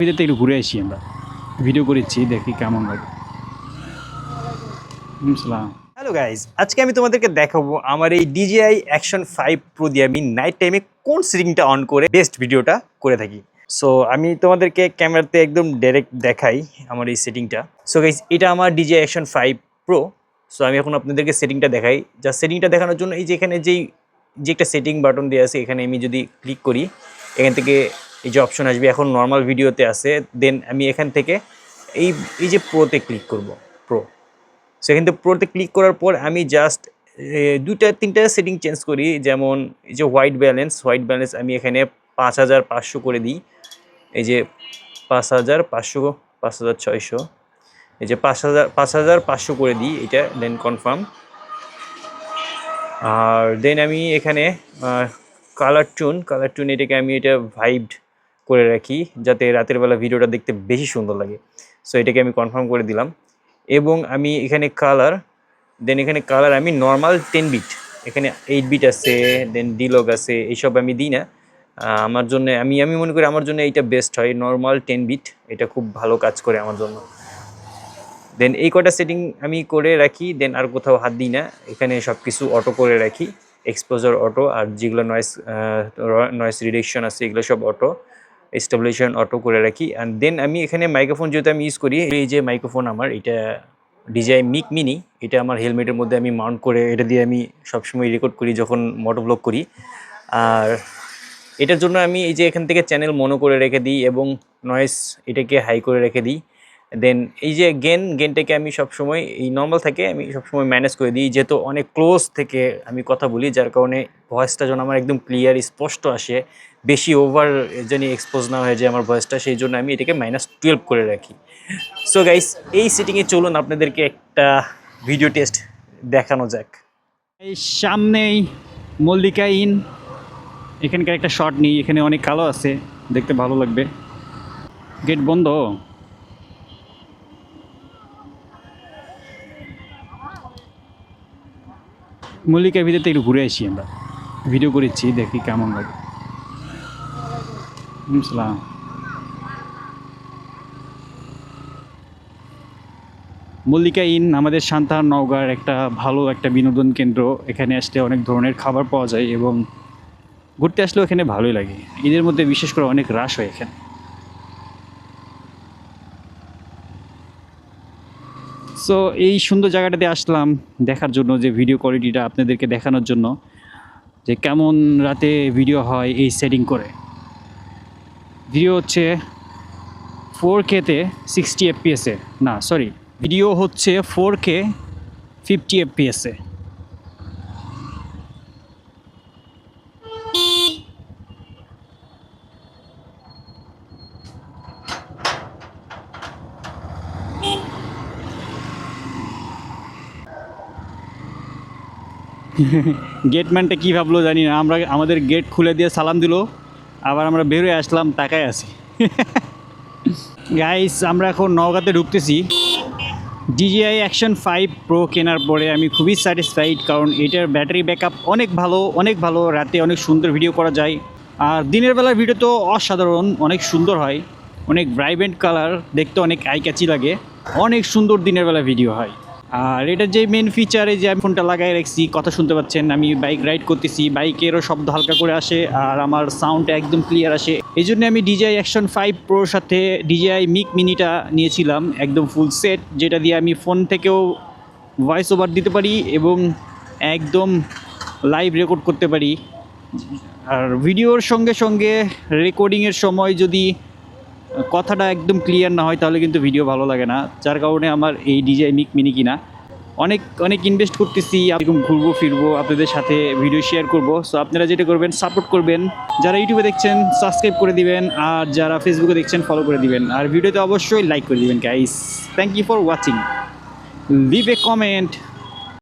ভিডিওতে একটু ঘুরে আসি আমরা। ভিডিও করেছি, দেখি কেমন লাগে। হ্যালো গাইজ আজকে আমি তোমাদেরকে দেখাবো আমার এই ডিজিআই অ্যাকশন ফাইভ প্রো দিয়ে আমি নাইট টাইমে কোন সেটিংটা অন করে বেস্ট ভিডিওটা করে থাকি। সো আমি তোমাদেরকে ক্যামেরাতে একদম ডাইরেক্ট দেখাই আমার এই সেটিংটা সো গাইজ এটা আমার DJI action five pro so আমি এখন আপনাদেরকে সেটিংটা দেখাই। যা সেটিংটা দেখানোর জন্য এই যে এখানে যেই, যে একটা সেটিং বাটন দেওয়া আছে, এখানে আমি যদি ক্লিক করি, এখান থেকে এই যে অপশন আসবে, এখন নর্মাল ভিডিওতে আছে দেন আমি এখান থেকে এই এই যে প্রোতে ক্লিক করব প্রো সেখান থেকে প্রোতে ক্লিক করার পর আমি জাস্ট দুইটা, তিনটা সেটিং চেঞ্জ করি, যেমন এই যে হোয়াইট ব্যালেন্স হোয়াইট ব্যালেন্স আমি এখানে পাঁচ হাজার পাঁচশো করে দিই। এই যে পাঁচ হাজার পাঁচশো, পাঁচ হাজার ছয়শো, এই যে পাঁচ হাজার পাঁচ হাজার পাঁচশো করে দিই, এটা দেন কনফার্ম আর দেন আমি এখানে কালার টুন কালার টুন এটাকে আমি এটা ভাইবড করে রাখি যাতে রাতের বেলা ভিডিওটা দেখতে বেশি সুন্দর লাগে। সো এটাকে আমি কনফার্ম করে দিলাম। এবং আমি এখানে কালার দেন এখানে কালার আমি নর্মাল টেন বিট এখানে এইট বিট আছে দেন ডিলগ আছে, এইসব আমি দিই না। আমার জন্য, আমি আমি মনে করি আমার জন্য এইটা বেস্ট হয় নর্মাল টেন বিট এটা খুব ভালো কাজ করে আমার জন্য। দেন এই কটা সেটিং আমি করে রাখি দেন আর কোথাও হাত দিই না। এখানে সব কিছু অটো করে রাখি। এক্সপোজার অটো আর যেগুলো নয়েস নয়েস রিডাকশন আছে, এগুলো সব অটো স্টেবিলাইজেশন অটো করে রাখি। অ্যান্ড দেন আমি এখানে মাইক্রোফোন যেহেতু আমি ইউজ করি, এই যে মাইক্রোফোন আমার, এটা ডিজাই মিক মিনি এটা আমার হেলমেটের মধ্যে আমি মাউন্ট করে, এটা দিয়ে আমি সবসময় রেকর্ড করি যখন মোটো ব্লগ করি। আর এটার জন্য আমি এই যে এখান থেকে চ্যানেল মনো করে রেখে দিই এবং নয়েস এটাকে হাই করে রেখে দিই। দেন এই যে গেন গেনটাকে আমি সবসময়, এই নর্মাল থাকে, আমি সবসময় ম্যানেজ করে দিই। যেহেতু অনেক ক্লোজ থেকে আমি কথা বলি, যার কারণে ভয়েসটা যেন আমার একদম ক্লিয়ার স্পষ্ট আসে। বেশি ওভার জানি এক্সপোজ না হয়ে যায় আমার ভয়েসটা সেই জন্য আমি এটাকে মাইনাস টুয়েলভ করে রাখি। সো গাইস এই সেটিংয়ে চলুন, আপনাদেরকে একটা ভিডিও টেস্ট দেখানো যাক। এই সামনেই মল্লিকা ইন। এখানকার একটা শট নিই, এখানে অনেক কালো আছে, দেখতে ভালো লাগবে। গেট বন্ধ। মল্লিকার ভিতরে একটু ঘুরে আসি আমরা। ভিডিও করেছি, দেখি কেমন লাগে। সালাম। মল্লিকা ইন, আমাদের সান্তাহার নওগাঁর একটা ভালো একটা বিনোদন কেন্দ্র। এখানে আসলে অনেক ধরনের খাবার পাওয়া যায় এবং ঘুরতে আসলেও এখানে ভালোই লাগে। ঈদের মধ্যে বিশেষ করে অনেক রাশ হয় এখানে। সো এই সুন্দর জায়গাটাতে আসলাম দেখার জন্য, যে ভিডিও কোয়ালিটিটা আপনাদেরকে দেখানোর জন্য, যে কেমন রাতে ভিডিও হয় এই সেটিং করে। ভিডিও হচ্ছে ফোর কেতে সিক্সটি এফপিএসে না সরি ভিডিও হচ্ছে ফোর কে ফিফটি এফপিএসে গেটম্যানটা কী ভাবলো জানি না। আমরা আমাদের গেট খুলে দিয়ে সালাম দিল। আবার আমরা বেরোয় আসলাম, তাকায় আছি। গাইস আমরা এখন নওগাঁতে ঢুকতেছি। ডিজিআই অ্যাকশন ফাইভ প্রো কেনার পরে আমি খুবই স্যাটিসফাইড কারণ এটার ব্যাটারি ব্যাকআপ অনেক ভালো অনেক ভালো, রাতে অনেক সুন্দর ভিডিও করা যায়। আর দিনের বেলার ভিডিও তো অসাধারণ, অনেক সুন্দর হয়, অনেক ব্রাইভেন্ট কালার দেখতে অনেক আইকাচি লাগে। অনেক সুন্দর দিনের বেলা ভিডিও হয়। আর এটার যে মেন ফিচারে যে আমি ফোনটা লাগাই রাখছি, কথা শুনতে পাচ্ছেন, আমি বাইক রাইড করতেছি বাইকেরও শব্দ হালকা করে আসে আর আমার সাউন্ডটা একদম ক্লিয়ার আসে। এই জন্য আমি ডিজিআই অ্যাকশন ফাইভ প্রোর সাথে ডিজিআই মিক মিনিটা নিয়েছিলাম, একদম ফুল সেট যেটা দিয়ে আমি ফোন থেকেও ভয়েস ওভার দিতে পারি এবং একদম লাইভ রেকর্ড করতে পারি। আর ভিডিওর সঙ্গে সঙ্গে রেকর্ডিংয়ের সময় যদি কথাটা একদম ক্লিয়ার না হয়, তাহলে কিন্তু ভিডিও ভালো লাগে না। যার কারণে আমার এই ডিজাই মিক মিনি কিনা। অনেক অনেক ইনভেস্ট করতেছি, এরকম ঘুরবো, ফিরবো, আপনাদের সাথে ভিডিও শেয়ার করব। সো আপনারা যেটা করবেন সাপোর্ট করবেন। যারা ইউটিউবে দেখছেন সাবস্ক্রাইব করে দিবেন। আর যারা ফেসবুকে দেখছেন ফলো করে দিবেন। আর ভিডিওতে অবশ্যই লাইক করে দিবেন guys thank you for watching leave a comment